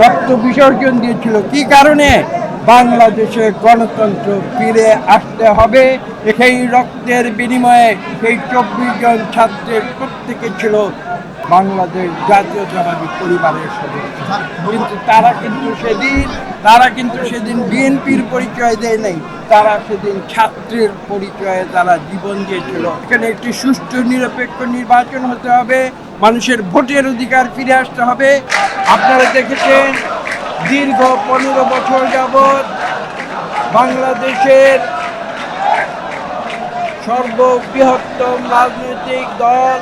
রক্ত বিসর্জন দিয়েছিল। কি কারণে? বাংলাদেশে গণতন্ত্র ফিরে আসতে হবে। সেই রক্তের বিনিময়ে সেই চব্বিশ জন ছাত্রের প্রত্যেকে ছিল বাংলাদেশ জাতীয় জাতীয়তাবাদী পরিবারের সদস্য। কিন্তু তারা কিন্তু সেদিন, তারা কিন্তু সেদিন বিএনপির পরিচয় দেয় নাই। তারা সেদিন ছাত্রের পরিচয়ে তারা জীবন দিয়েছিল। এখানে একটি সুষ্ঠু নিরপেক্ষ নির্বাচন হতে হবে। মানুষের ভোটের অধিকার ফিরে আসতে হবে। আপনারা দেখেছেন, দীর্ঘ পনেরো বছর যাবৎ বাংলাদেশের সর্ববৃহত্তম রাজনৈতিক দল,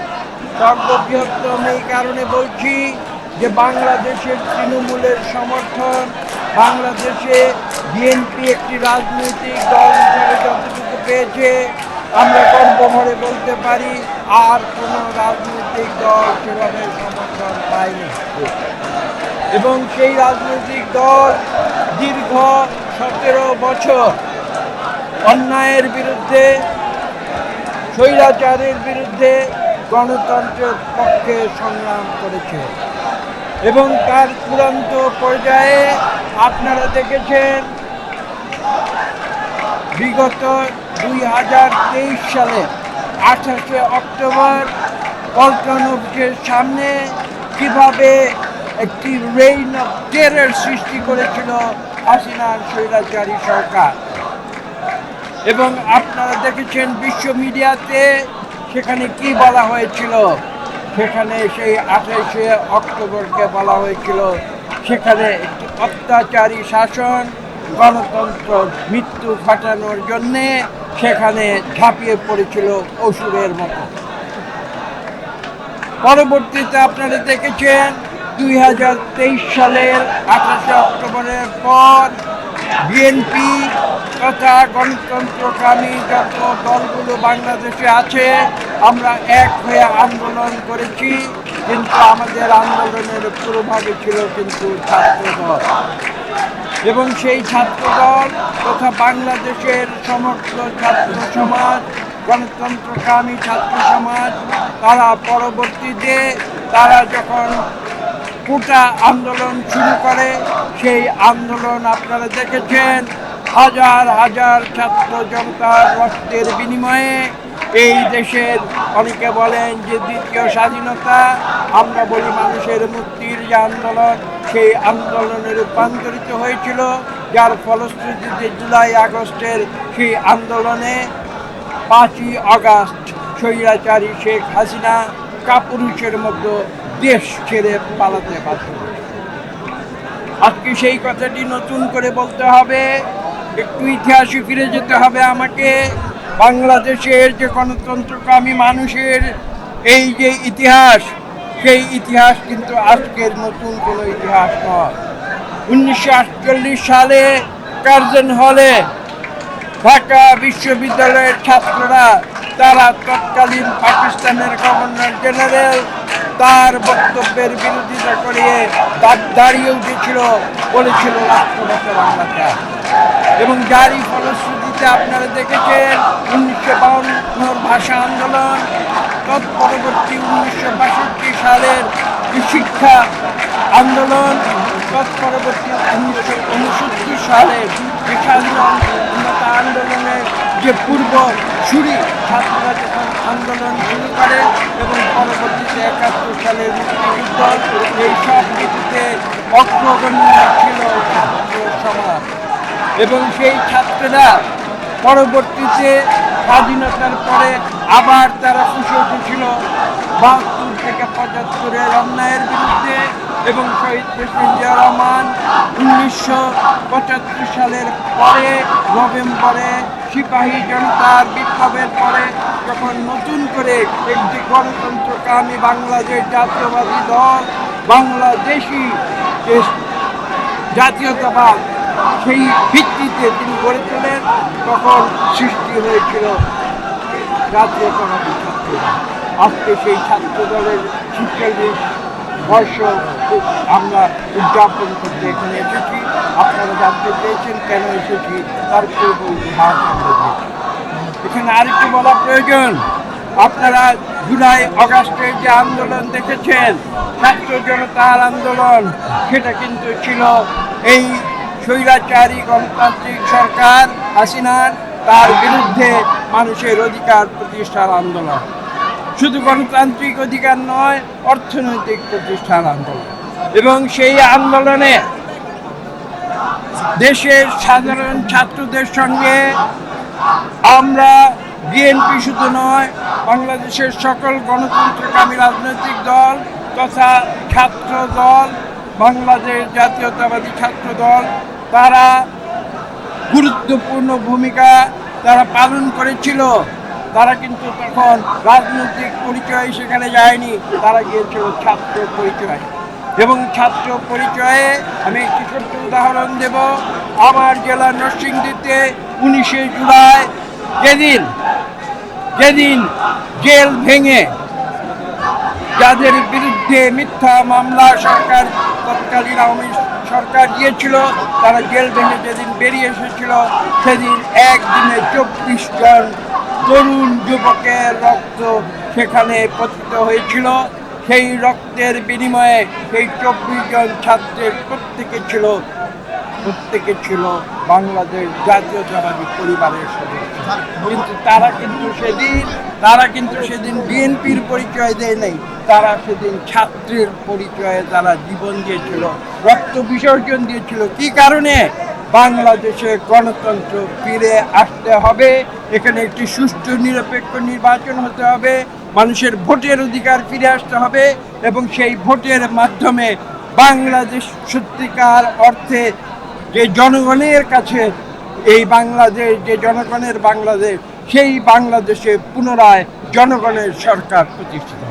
সর্ববৃহত্তম এই কারণে বলছি যে বাংলাদেশের তৃণমূলের সমর্থন, বাংলাদেশে বিএনপি একটি রাজনৈতিক দল হিসেবে যতটুকু পেয়েছে আমরা গর্বভরে বলতে পারি, আর কোনো রাজনৈতিক দল সেভাবে সমর্থন পায়নি। এবং সেই রাজনৈতিক দল দীর্ঘ সতেরো বছর অন্যায়ের বিরুদ্ধে, স্বৈরাচারের বিরুদ্ধে গণতন্ত্রের পক্ষে সংগ্রাম করেছে। এবং তার চূড়ান্ত পর্যায়ে আপনারা দেখেছেন বিগত দুই হাজার তেইশ সালে আঠাশে অক্টোবর পল্টন অফিসের সামনে কীভাবে একটি রেইন অফ টেরের সৃষ্টি করেছিল হাসিনার স্বৈরাচারী সরকার। এবং আপনারা দেখেছেন বিশ্ব মিডিয়াতে সেখানে কি বলা হয়েছিল? সেখানে সেই আঠাইশে অক্টোবরকে বলা হয়েছিল। সেখানে একটি অত্যাচারী শাসন গণতন্ত্র, মৃত্যু ঘটানোর জন্যে সেখানে ঝাঁপিয়ে পড়েছিল অসুরের মতো। পরবর্তীতে আপনারা দেখেছেন, দুই হাজার তেইশ সালের আঠাশে অক্টোবরের পর বিএনপি তথা গণতন্ত্রকামী যত দলগুলো বাংলাদেশে আছে, আমরা এক হয়ে আন্দোলন করেছি, কিন্তু আমাদের আন্দোলনের পুরোভাগে ছিল কিন্তু ছাত্রদল। এবং সেই ছাত্রদল তথা বাংলাদেশের সমস্ত ছাত্র সমাজ, গণতন্ত্রকামী ছাত্র সমাজ, তারা পরবর্তীতে তারা যখন কোটা আন্দোলন শুরু করে, সেই আন্দোলন আপনারা দেখেছেন। হাজার হাজার ছাত্র জনতার রক্তের বিনিময়ে এই দেশের অনেকে বলেন যে দ্বিতীয় স্বাধীনতা, আমরা বলি মানুষের মুক্তির যে আন্দোলন সেই আন্দোলনে রূপান্তরিত হয়েছিল, যার ফলশ্রুতিতে জুলাই আগস্টের সেই আন্দোলনে পাঁচই আগস্ট স্বৈরাচারী শেখ হাসিনা কাপুরুষের মতো দেশ ছেড়ে পালাতে বাধ্য আজকে সেই কথাটি নতুন করে বলতে হবে, একটু ইতিহাসে ফিরে যেতে হবে আমাকে। বাংলাদেশের যে গণতন্ত্রকামী মানুষের এই যে ইতিহাস সেই ইতিহাস কিন্তু আজকের নতুন কোনো ইতিহাস নয়। উনিশশো সালে কার্জন হলে ঢাকা বিশ্ববিদ্যালয়ের ছাত্ররা তারা তৎকালীন পাকিস্তানের গভর্নর জেনারেল তার বক্তব্যের বিরোধিতা করিয়ে তার দাঁড়িয়ে উঠেছিল বলেছিল রাষ্ট্রভাষা বাংলা চাই এবং যারই ফলশ্রুতিতে আপনারা দেখেছেন, উনিশশো বাউন্নর ভাষা আন্দোলন, তৎপরবর্তী উনিশশো বাষট্টি শিক্ষা আন্দোলন তৎপরবর্তী উনিশশো উনসত্তর সালের যে স্বাধীনতা আন্দোলনের যে পূর্ব সুরি ছাত্ররা যখন আন্দোলন শুরু করে এবং পরবর্তীতে একাত্তর সালে মুক্তিযুদ্ধ, এই সব কিছুতে অগ্রগণ্য ছিল ছাত্র সমাজ। এবং সেই ছাত্ররা পরবর্তীতে স্বাধীনতার পরে আবার তারা ফুসে উঠেছিল বাহাত্তর থেকে পঁচাত্তরের অন্যায়ের বিরুদ্ধে এবং শহীদ প্রেসিডেন্ট জিয়া রহমান উনিশশো পঁচাত্তর সালের পরে নভেম্বরে সিপাহী জনতার বিপ্লবের পরে যখন নতুন করে একটি গণতন্ত্রকামী বাংলাদেশ জাতীয়বাদী দল বাংলাদেশি জাতীয়তাবাদ সেই ভিত্তিতে তিনি গড়ে তোলেন, তখন সৃষ্টি হয়েছিল জাতীয়তাবাদী ছাত্র আজকে সেই ছাত্র দলের ছিচল্লিশ বর্ষ আমরা উদযাপন করতে এখানে এসেছি। আপনারা জানতে চেয়েছেন কেন এসেছি, তার পূর্ব ইতিহাস এখানে আরেকটু বলা প্রয়োজন। আপনারা জুলাই অগাস্টের যে আন্দোলন দেখেছেন, ছাত্র জনতার আন্দোলন, সেটা কিন্তু ছিল এই স্বৈরাচারী গণতান্ত্রিক সরকার হাসিনার তার বিরুদ্ধে মানুষের অধিকার প্রতিষ্ঠার আন্দোলন। শুধু গণতান্ত্রিক অধিকার নয়, অর্থনৈতিক প্রতিষ্ঠান আন্দোলন। এবং সেই আন্দোলনে দেশের সাধারণ ছাত্রদের সঙ্গে আমরা বিএনপি শুধু নয়, বাংলাদেশের সকল গণতন্ত্রকামী রাজনৈতিক দল তথা ছাত্র দল, বাংলাদেশ জাতীয়তাবাদী ছাত্র দল, তারা গুরুত্বপূর্ণ ভূমিকা তারা পালন করেছিল। তারা কিন্তু তখন রাজনৈতিক পরিচয় সেখানে যায়নি, তারা গিয়েছিল ছাত্র পরিচয়। এবং ছাত্র পরিচয়ে আমি একটি ছোট্ট উদাহরণ দেব। আমার জেলা নরসিংদীতে উনিশে জুলাই যেদিন যেদিন জেল ভেঙে যাদের বিরুদ্ধে মিথ্যা মামলা সরকার তৎকালীন আওয়ামী সরকার দিয়েছিল, তারা জেল ভেঙে যেদিন বেরিয়ে এসেছিল, সেদিন একদিনে চব্বিশ জন তরুণ যুবকের রক্ত সেখানে পতিত হয়েছিল। সেই রক্তের বিনিময়ে সেই চব্বিশ জন ছাত্রের প্রত্যেকে ছিল প্রত্যেকে ছিল বাংলাদেশ জাতীয় জাতীয়তাবাদী পরিবারের সদস্য। কিন্তু তারা কিন্তু সেদিন, তারা কিন্তু সেদিন বিএনপির পরিচয় দেয় নাই। তারা সেদিন ছাত্রের পরিচয়ে তারা জীবন দিয়েছিল, রক্ত বিসর্জন দিয়েছিল। কি কারণে? বাংলাদেশে গণতন্ত্র ফিরে আসতে হবে এখানে একটি সুষ্ঠু, নিরপেক্ষ নির্বাচন হতে হবে মানুষের ভোটের অধিকার ফিরে আসতে হবে এবং সেই ভোটের মাধ্যমে বাংলাদেশ সত্যিকার অর্থে যে জনগণের কাছে এই বাংলাদেশ, যে জনগণের বাংলাদেশ, সেই বাংলাদেশে পুনরায় জনগণের সরকার প্রতিষ্ঠিত।